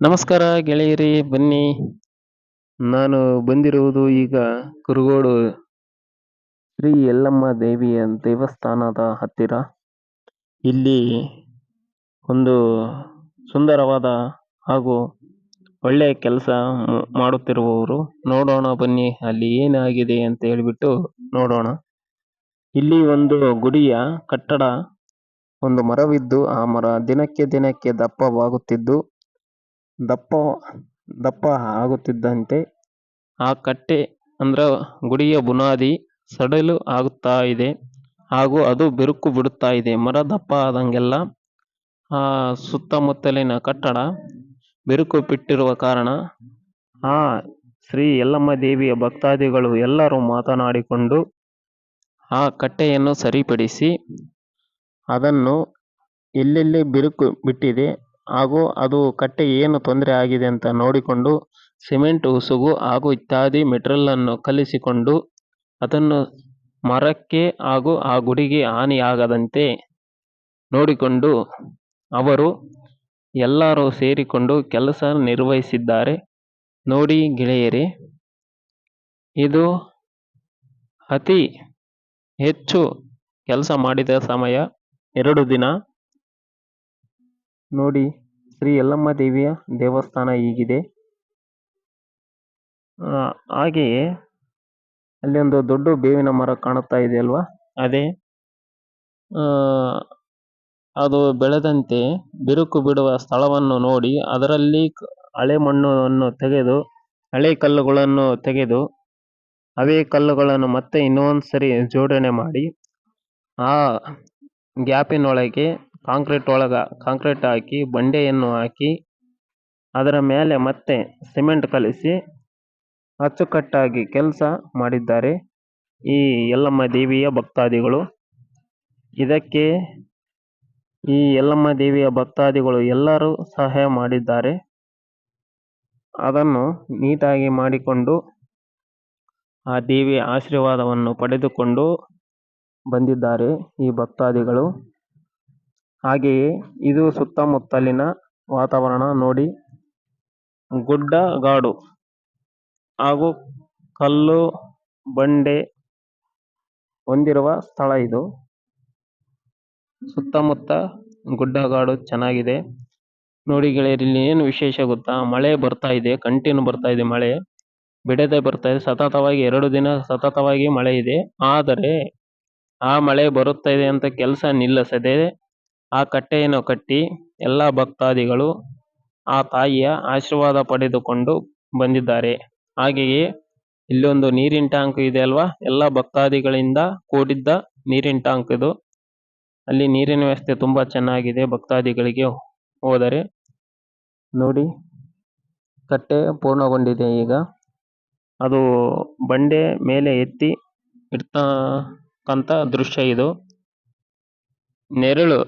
ನಮಸ್ಕಾರ ಗೆಳೆಯರಿ, ಬನ್ನಿ. ನಾನು ಬಂದಿರುವುದು ಈಗ ಕುರುಗೋಡು ಶ್ರೀ ಯಲ್ಲಮ್ಮ ದೇವಿಯ ದೇವಸ್ಥಾನದ ಹತ್ತಿರ. ಇಲ್ಲಿ ಒಂದು ಸುಂದರವಾದ ಹಾಗೂ ಒಳ್ಳೆಯ ಕೆಲಸ ಮಾಡುತ್ತಿರುವವರು. ನೋಡೋಣ ಬನ್ನಿ, ಅಲ್ಲಿ ಏನಾಗಿದೆ ಅಂತ ಹೇಳಿಬಿಟ್ಟು ನೋಡೋಣ. ಇಲ್ಲಿ ಒಂದು ಗುಡಿಯ ಕಟ್ಟಡ, ಒಂದು ಮರವಿದ್ದು, ಆ ಮರ ದಿನಕ್ಕೆ ದಿನಕ್ಕೆ ದಪ್ಪವಾಗುತ್ತಿದ್ದು. ದಪ್ಪ ದಪ್ಪ ಆಗುತ್ತಿದ್ದಂತೆ ಆ ಕಟ್ಟೆ ಅಂದ್ರೆ ಗುಡಿಯ ಬುನಾದಿ ಸಡಲು ಆಗುತ್ತಾ ಇದೆ ಹಾಗೂ ಅದು ಬಿರುಕು ಬಿಡುತ್ತಾ ಇದೆ. ಮರ ದಪ್ಪ ಆದಂಗೆಲ್ಲ ಆ ಸುತ್ತಮುತ್ತಲಿನ ಕಟ್ಟಡ ಬಿರುಕು ಬಿಟ್ಟಿರುವ ಕಾರಣ ಆ ಶ್ರೀ ಯಲ್ಲಮ್ಮ ದೇವಿಯ ಭಕ್ತಾದಿಗಳು ಎಲ್ಲರೂ ಮಾತನಾಡಿಕೊಂಡು ಆ ಕಟ್ಟೆಯನ್ನು ಸರಿಪಡಿಸಿ ಅದನ್ನು ಎಲ್ಲೆಲ್ಲಿ ಬಿರುಕು ಬಿಟ್ಟಿದೆ ಹಾಗೂ ಅದು ಕಟ್ಟೆ ಏನು ತೊಂದರೆ ಆಗಿದೆ ಅಂತ ನೋಡಿಕೊಂಡು ಸಿಮೆಂಟ್, ಉಸುಗು ಹಾಗೂ ಇತ್ಯಾದಿ ಮೆಟೀರಿಯಲ್ ಕಲಿಸಿಕೊಂಡು ಅದನ್ನು ಮರಕ್ಕೆ ಹಾಗೂ ಆ ಗುಡಿಗೆ ಹಾನಿಯಾಗದಂತೆ ನೋಡಿಕೊಂಡು ಅವರು ಎಲ್ಲರೂ ಸೇರಿಕೊಂಡು ಕೆಲಸ ನಿರ್ವಹಿಸಿದ್ದಾರೆ. ನೋಡಿ ಗೆಳೆಯರೇ, ಇದು ಅತಿ ಹೆಚ್ಚು ಕೆಲಸ ಮಾಡಿದ ಸಮಯ. ಎರಡು ದಿನ. ನೋಡಿ, ಶ್ರೀ ಯಲ್ಲಮ್ಮ ದೇವಿಯ ದೇವಸ್ಥಾನ ಹೀಗಿದೆ. ಹಾಗೆಯೇ ಅಲ್ಲಿ ಒಂದು ದೊಡ್ಡ ಬೇವಿನ ಮರ ಕಾಣುತ್ತಾ ಇದೆ ಅಲ್ವಾ? ಅದೇ. ಅದು ಬೆಳೆದಂತೆ ಬಿರುಕು ಬಿಡುವ ಸ್ಥಳವನ್ನು ನೋಡಿ, ಅದರಲ್ಲಿ ಹಳೆ ಮಣ್ಣನ್ನು ತೆಗೆದು, ಹಳೆ ಕಲ್ಲುಗಳನ್ನು ತೆಗೆದು, ಅವೇ ಕಲ್ಲುಗಳನ್ನು ಮತ್ತೆ ಇನ್ನೊಂದು ಸರಿ ಜೋಡಣೆ ಮಾಡಿ, ಆ ಗ್ಯಾಪಿನೊಳಗೆ ಕಾಂಕ್ರೀಟ್ ಒಳಗ ಕಾಂಕ್ರೀಟ್ ಹಾಕಿ, ಬಂಡೆಯನ್ನು ಹಾಕಿ, ಅದರ ಮೇಲೆ ಮತ್ತೆ ಸಿಮೆಂಟ್ ಕಲಿಸಿ ಅಚ್ಚುಕಟ್ಟಾಗಿ ಕೆಲಸ ಮಾಡಿದ್ದಾರೆ ಈ ಯಲ್ಲಮ್ಮ ದೇವಿಯ ಭಕ್ತಾದಿಗಳು. ಇದಕ್ಕೆ ಈ ಯಲ್ಲಮ್ಮ ದೇವಿಯ ಭಕ್ತಾದಿಗಳು ಎಲ್ಲರೂ ಸಹಾಯ ಮಾಡಿದ್ದಾರೆ. ಅದನ್ನು ನೀಟಾಗಿ ಮಾಡಿಕೊಂಡು ಆ ದೇವಿಯ ಆಶೀರ್ವಾದವನ್ನು ಪಡೆದುಕೊಂಡು ಬಂದಿದ್ದಾರೆ ಈ ಭಕ್ತಾದಿಗಳು. ಹಾಗೆಯೇ ಇದು ಸುತ್ತಮುತ್ತಲಿನ ವಾತಾವರಣ ನೋಡಿ. ಗುಡ್ಡ ಗಾಡು ಹಾಗೂ ಕಲ್ಲು ಬಂಡೆ ಹೊಂದಿರುವ ಸ್ಥಳ ಇದು. ಸುತ್ತಮುತ್ತ ಗುಡ್ಡಗಾಡು ಚೆನ್ನಾಗಿದೆ. ನೋಡಿ ಗೆಳೆಯರಿ, ಇಲ್ಲಿ ಏನು ವಿಶೇಷ ಗೊತ್ತಾ? ಮಳೆ ಬರ್ತಾ ಇದೆ, ಕಂಟಿನ್ಯೂ ಬರ್ತಾ ಇದೆ ಮಳೆ. ಬಿಡದೆ ಬರ್ತಾ ಇದೆ. ಸತತವಾಗಿ ಎರಡು ದಿನ ಸತತವಾಗಿ ಮಳೆ ಇದೆ. ಆದರೆ ಆ ಮಳೆ ಬರುತ್ತಾ ಇದೆ ಅಂತ ಕೆಲಸ ನಿಲ್ಲಿಸದೆ ಆ ಕಟ್ಟೆಯನ್ನು ಕಟ್ಟಿ ಎಲ್ಲ ಭಕ್ತಾದಿಗಳು ಆ ತಾಯಿಯ ಆಶೀರ್ವಾದ ಪಡೆದುಕೊಂಡು ಬಂದಿದ್ದಾರೆ. ಹಾಗೆಯೇ ಇಲ್ಲೊಂದು ನೀರಿನ ಟ್ಯಾಂಕ್ ಇದೆ ಅಲ್ವಾ? ಎಲ್ಲ ಭಕ್ತಾದಿಗಳಿಂದ ಕೂಡಿದ್ದ ನೀರಿನ ಟ್ಯಾಂಕ್ ಇದು. ಅಲ್ಲಿ ನೀರಿನ ವ್ಯವಸ್ಥೆ ತುಂಬಾ ಚೆನ್ನಾಗಿದೆ ಭಕ್ತಾದಿಗಳಿಗೆ ಹೋದರೆ. ನೋಡಿ, ಕಟ್ಟೆ ಪೂರ್ಣಗೊಂಡಿದೆ ಈಗ. ಅದು ಬಂಡೆ ಮೇಲೆ ಎತ್ತಿ ಇಡ್ತಕ್ಕಂಥ ದೃಶ್ಯ ಇದು. ನೆರಳು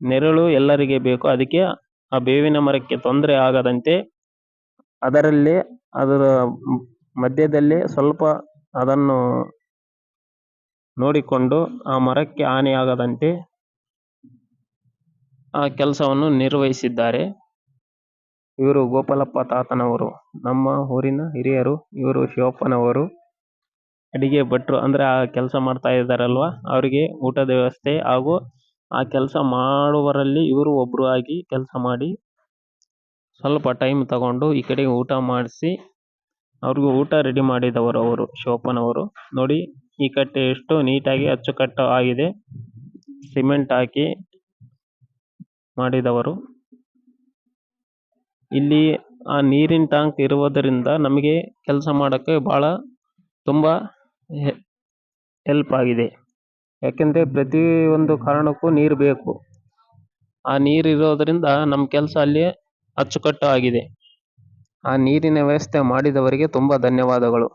ನೆರಳು ಎಲ್ಲರಿಗೆ ಬೇಕು. ಅದಕ್ಕೆ ಆ ಬೇವಿನ ಮರಕ್ಕೆ ತೊಂದರೆ ಆಗದಂತೆ ಅದರಲ್ಲಿ, ಅದರ ಮಧ್ಯದಲ್ಲಿ ಸ್ವಲ್ಪ ಅದನ್ನು ನೋಡಿಕೊಂಡು ಆ ಮರಕ್ಕೆ ಹಾನಿಯಾಗದಂತೆ ಆ ಕೆಲಸವನ್ನು ನಿರ್ವಹಿಸಿದ್ದಾರೆ. ಇವರು ಗೋಪಾಲಪ್ಪ ತಾತನವರು, ನಮ್ಮ ಊರಿನ ಹಿರಿಯರು, ಇವರು ಶಿವಪ್ಪನವರು. ಅಡಿಗೆ ಭಟ್ರು ಅಂದ್ರೆ ಆ ಕೆಲಸ ಮಾಡ್ತಾ ಇದ್ದಾರಲ್ವಾ? ಅವರಿಗೆ ಊಟದ ವ್ಯವಸ್ಥೆ ಹಾಗೂ ಆ ಕೆಲಸ ಮಾಡುವರಲ್ಲಿ ಇವರು ಒಬ್ಬರು ಆಗಿ ಕೆಲಸ ಮಾಡಿ ಸ್ವಲ್ಪ ಟೈಮ್ ತಗೊಂಡು ಈ ಕಡೆ ಊಟ ಮಾಡಿಸಿ ಅವ್ರಿಗೂ ಊಟ ರೆಡಿ ಮಾಡಿದವರು ಅವರು ಶಿವಪ್ಪನವರು ನೋಡಿ, ಈ ಕಟ್ಟೆ ಎಷ್ಟು ನೀಟಾಗಿ ಅಚ್ಚುಕಟ್ಟು ಆಗಿದೆ. ಸಿಮೆಂಟ್ ಹಾಕಿ ಮಾಡಿದವರು. ಇಲ್ಲಿ ಆ ನೀರಿನ ಟ್ಯಾಂಕ್ ಇರುವುದರಿಂದ ನಮಗೆ ಕೆಲಸ ಮಾಡೋಕ್ಕೆ ಬಹಳ ತುಂಬಾ ಹೆಲ್ಪ್ ಆಗಿದೆ. ಯಾಕೆಂದ್ರೆ ಪ್ರತಿ ಒಂದು ಕಾರಣಕ್ಕೂ ನೀರು ಬೇಕು. ಆ ನೀರು ಇರೋದ್ರಿಂದ ನಮ್ಮ ಕೆಲಸ ಅಲ್ಲಿ ಅಚ್ಚುಕಟ್ಟು ಆಗಿದೆ ಆ ನೀರಿನ ವ್ಯವಸ್ಥೆ ಮಾಡಿದವರಿಗೆ ತುಂಬಾ ಧನ್ಯವಾದಗಳು.